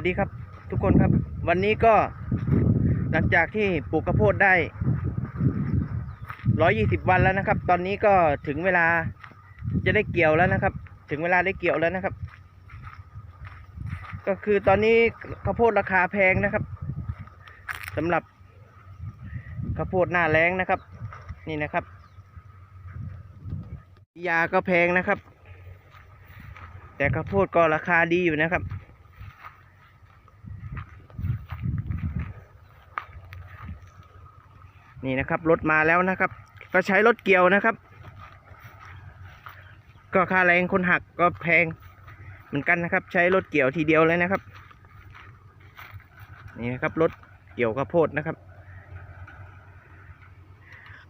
วัสดีครับ ทุกคนครับ วันนี้ก็หลังจากที่ปลูกข้าวโพดได้120วันแล้วนะครับ ตอนนี้ก็ถึงเวลาจะได้เกี่ยวแล้วนะครับ ถึงเวลาได้เกี่ยวแล้วนะครับ ก็คือตอนนี้ข้าวโพดราคาแพงนะครับสำหรับข้าวโพดหน้าแรงนะครับ นี่นะครับ ยาก็แพงนะครับ แต่ข้าวโพดก็ราคาดีอยู่นะครับ นี่นะครับรถมาแล้วนะครับ ก็ใช้รถเกี่ยวนะครับ ก็ค่าแรงคนหักก็แพงเหมือนกันนะครับ ใช้รถเกี่ยวทีเดียวเลยนะครับ นี่นะครับรถเกี่ยวข้าวโพดนะครับ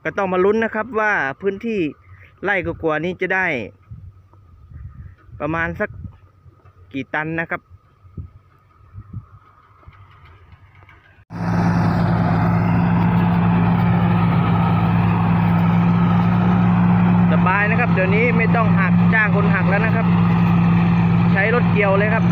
ก็ต้องมาลุ้นนะครับว่าพื้นที่ไร่กว่านี้จะได้ ประมาณสักกี่ตันนะครับ สบายนะครับ เดี๋ยวนี้ไม่ต้องหักจ้างคนหักแล้วนะครับ ใช้รถเกี่ ยวเลยครับ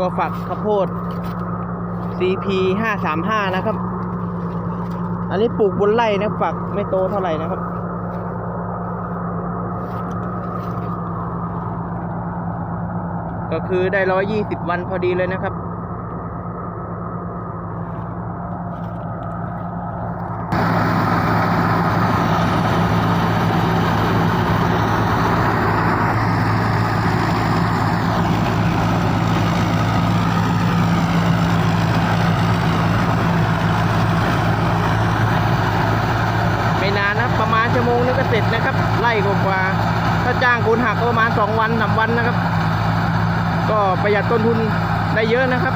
ก็ฝักข้าวโพด CP ห้าสามห้านะครับ อันนี้ปลูกบนไร่นะฝักไม่โตเท่าไหร่นะครับ ก็คือได้ร้อยี่สิบวันพอดีเลยนะครับ ไม่นานนะครับประมาณชั่วโมงนึงก็เสร็จนะครับ ไล่กว่าๆถ้าจ้างคนหักก็ประมาณ สองวันสามวันนะครับ ก็ประหยัดต้นทุนได้เยอะนะครับ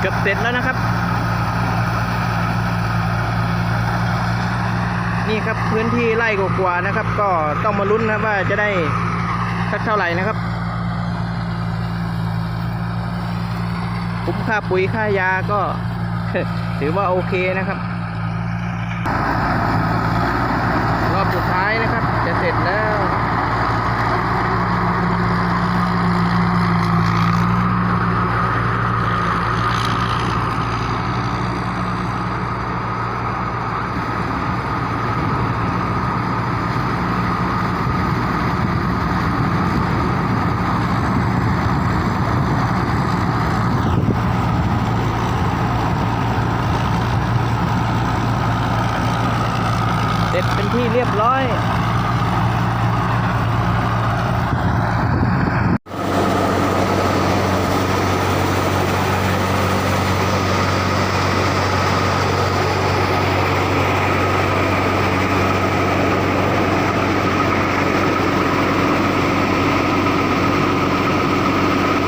เกือบเสร็จแล้วนะครับ นี่ครับพื้นที่ไร่กว่านะครับ ก็ต้องมาลุ้นนะว่าจะได้สักเท่าไหร่นะครับคุ้มค่าปุ๋ยค่ายาก็ ถือว่าโอเคนะครับ รอบสุดท้ายนะครับ จะเสร็จแล้ว เสร็จเป็นที่เรียบร้อย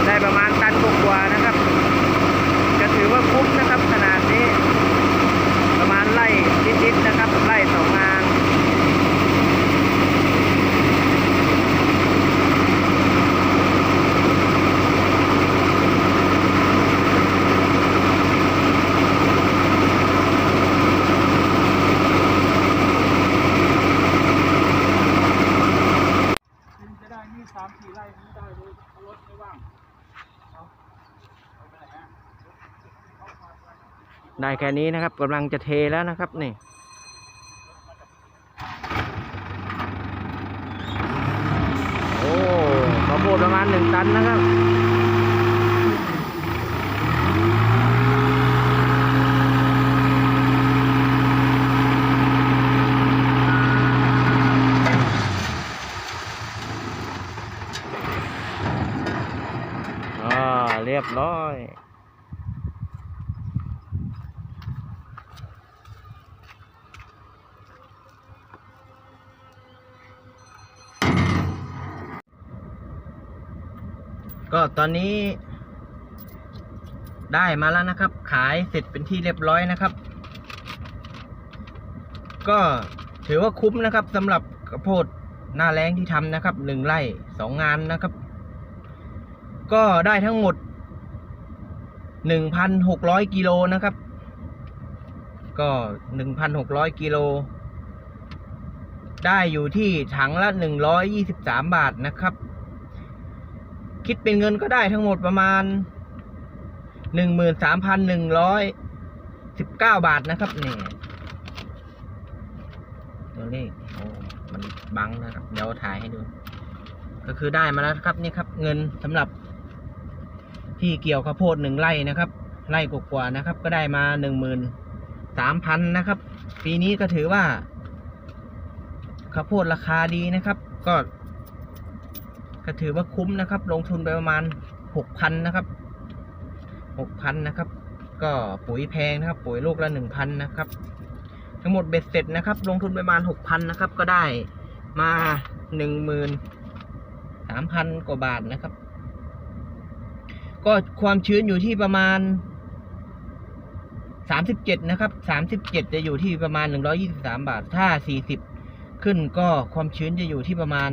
ได้ประมาณตันกว่าๆนะครับ จะถือว่าคุ้มนะครับขนาดนี้ ประมาณไล่นิดๆนะครับ ไล่สองงาน จะได้นี่สามสี่ไร่ไม่ได้เลยเอารถไม่ว่างเอาเอาไปไหนฮะ ได้แค่นี้นะครับกำลังจะเทแล้วนะครับนี่โอ้ข้าวโพดประมาณหนึ่งตันนะครับ เรียบร้อย ก็ตอนนี้ ได้มาแล้วนะครับ ขายเสร็จเป็นที่เรียบร้อยนะครับ ก็ถือว่าคุ้มนะครับสำหรับข้าวโพดหน้าแรงที่ทำนะครับหนึ่งไร่สองงานนะครับ ก็ได้ทั้งหมดหนึ่งพันหกร้อยกิโลนะครับ ก็หนึ่งพันหกร้อยกิโลได้อยู่ที่ถังละหนึ่งร้อยยี่สิบสามบาทนะครับ คิดเป็นเงินก็ได้ทั้งหมดประมาณหนึ่งหมื่นสามพันหนึ่งร้อยสิบเก้าบาทนะครับนี่ตัวเลขโอ้มันบังนะครับ เดี๋ยวถ่ายให้ดู ก็คือได้มาแล้วครับนี่ครับ เงินสำหรับ ที่เกี่ยวข้าวโพดหนึ่งไร่นะครับ ไร่กว่าๆนะครับ ก็ได้มาหนึ่งหมื่นสามพันนะครับ ปีนี้ก็ถือว่าข้าวโพดราคาดีนะครับ ก็ ก็ถือว่าคุ้มนะครับ ลงทุนไปประมาณหกพันนะครับหกพันนะครับ ก็ปุ๋ยแพงนะครับ ปุ๋ยลูกละหนึ่งพันนะครับ ทั้งหมดเบ็ดเสร็จนะครับ ลงทุนไปประมาณหกพันนะครับ ก็ได้มาหนึ่งหมื่นสามพันกว่าบาทนะครับ ก็ความชื้นอยู่ที่ประมาณสามสิบเจ็ดนะครับสามสิบเจ็ดจะอยู่ที่ประมาณหนึ่งร้อยี่สิบสามบาท ถ้าสี่สิบขึ้นก็ความชื้นจะอยู่ที่ประมาณ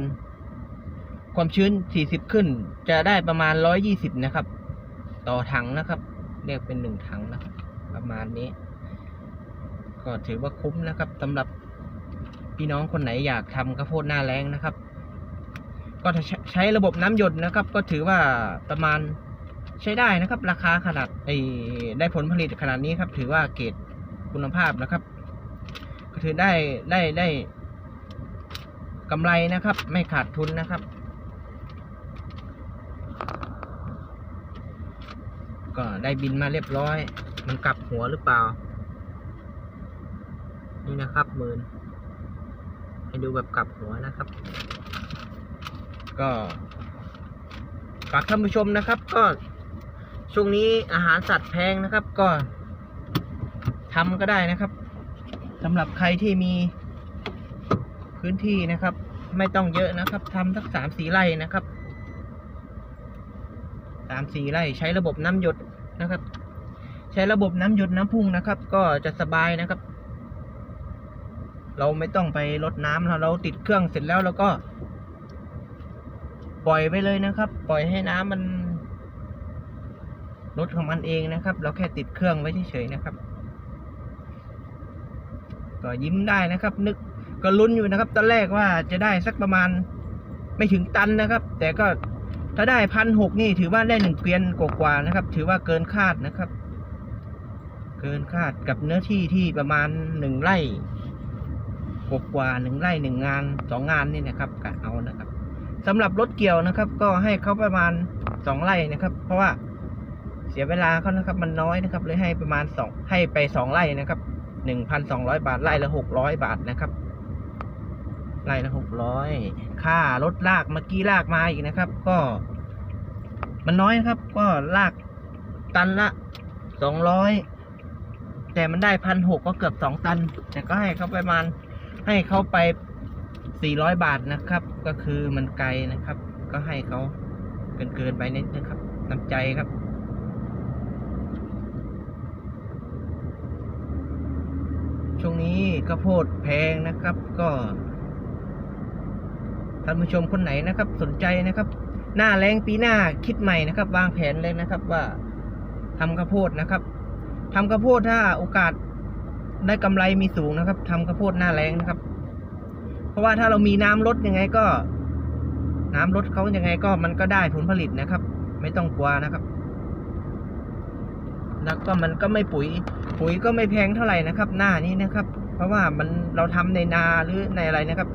ความชื้น 40 ขึ้น จะได้ประมาณ 120 นะครับ ต่อถังนะครับ เรียกเป็นหนึ่งถังนะครับประมาณนี้ ก็ถือว่าคุ้มนะครับสำหรับพี่น้องคนไหนอยากทำข้าวโพดหน้าแรงนะครับ ก็ถ้าใช้ใช้ระบบน้ำหยดนะครับ ก็ถือว่าประมาณใช้ได้นะครับ ราคาขนาดไอ้ได้ผลผลิตขนาดนี้ครับ ถือว่าเกรดคุณภาพนะครับ ก็ถือได้ได้ได้กำไรนะครับ ไม่ขาดทุนนะครับ ก็ได้บินมาเรียบร้อย มันกลับหัวหรือเปล่า นี่นะครับหมื่นให้ดูแบบกลับหัวนะครับ ก็ฝากท่านผู้ชมนะครับ ก็ช่วงนี้อาหารสัตว์แพงนะครับ ก็ทำก็ได้นะครับสำหรับใครที่มีพื้นที่นะครับ ไม่ต้องเยอะนะครับทำสักสามสี่ไร่นะครับ สามสี่ไร่ใช้ระบบน้ำหยดนะครับ ใช้ระบบน้ำหยดน้ำพุ่งนะครับ ก็จะสบายนะครับ เราไม่ต้องไปรดน้ำเราเราติดเครื่องเสร็จแล้วเราก็ ปล่อยไปเลยนะครับ ปล่อยให้น้ำมันลดของมันเองนะครับ เราแค่ติดเครื่องไว้เฉยๆนะครับ ก็ยิ้มได้นะครับ นึกก็ลุ้นอยู่นะครับ ตอนแรกว่าจะได้สักประมาณไม่ถึงตันนะครับ แต่ก็ ถ้าได้พันหกนี่ถือว่าได้หนึ่งเกวียนกว่าๆนะครับ ถือว่าเกินคาดนะครับ เกินคาดกับเนื้อที่ที่ประมาณหนึ่งไร่กว่าๆหนึ่งไร่หนึ่งงานสองงานนี่นะครับกะเอานะครับสำหรับรถเกี่ยวนะครับ ก็ให้เขาประมาณสองไร่นะครับ เพราะว่าเสียเวลาเขานะครับ มันน้อยนะครับเลยให้ประมาณสองให้ไปสองไร่นะครับหนึ่งพันสองร้อยบาทไร่ละหกร้อยบาทนะครับ ไร่ละหกร้อยค่ารถลากเมื่อกี้ลากมาอีกนะครับ ก็ มันน้อยนะครับ ก็ลากตันละสองร้อยแต่มันได้พันหกก็เกือบสองตัน แต่ก็ให้เขาไประมาณให้เขาไปสี่ร้อยบาทนะครับ ก็คือมันไกลนะครับ ก็ให้เขาเกินเกินไปนิดนะครับน้ำใจครับช่วงนี้ข้าวโพดแพงนะครับก็ ท่านผู้ชมคนไหนนะครับ สนใจนะครับ หน้าแรงปีหน้าคิดใหม่นะครับ วางแผนเลยนะครับว่าทำข้าวโพดนะครับทำข้าวโพดถ้าโอกาสได้กำไรมีสูงนะครับทำข้าวโพดหน้าแรงนะครับ เพราะว่าถ้าเรามีน้ำลดยังไงก็ น้ำลดเขายังไงก็มันก็ได้ผลผลิตนะครับ ไม่ต้องกลัวนะครับแล้วก็มันก็ไม่ปุ๋ย ปุ๋ยก็ไม่แพงเท่าไหร่นะครับ หน้านี้นะครับ เพราะว่ามันเราทำในนาหรือในอะไรนะครับ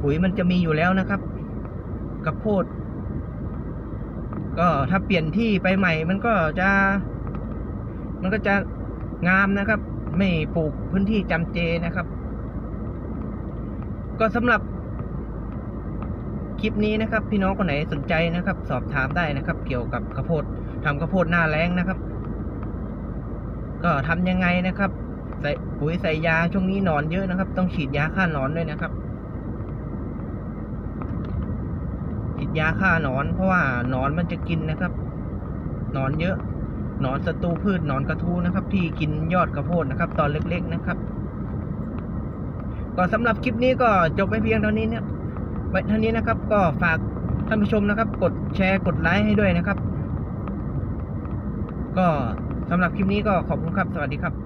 ปุ๋ยมันจะมีอยู่แล้วนะครับกระโพด ก็ถ้าเปลี่ยนที่ไปใหม่ มันก็จะ มันก็จะงามนะครับ ไม่ปลูกพื้นที่จำเจนะครับ ก็สำหรับคลิปนี้นะครับ พี่น้องคนไหนสนใจนะครับ สอบถามได้นะครับ เกี่ยวกับข้าวโพดทำข้าวโพดหน้าแล้งนะครับ ก็ทำยังไงนะครับ ใส่ปุ๋ยใส่ยาช่วงนี้นอนเยอะนะครับ ต้องฉีดยาฆ่านอนด้วยนะครับ ฉีดยาฆ่าหนอน เพราะว่าหนอนมันจะกินนะครับ หนอนเยอะ หนอนศัตรูพืชหนอนกระทู้นะครับ ที่กินยอดข้าวโพดนะครับ ตอนเล็ก ๆนะครับ ก็สำหรับคลิปนี้ก็จบไปเพียงเท่านี้เนี่ยไว้เท่านี้นะครับ ก็ฝากท่านผู้ชมนะครับ กดแชร์กดไลค์ให้ด้วยนะครับ ก็สำหรับคลิปนี้ก็ขอบคุณครับ สวัสดีครับ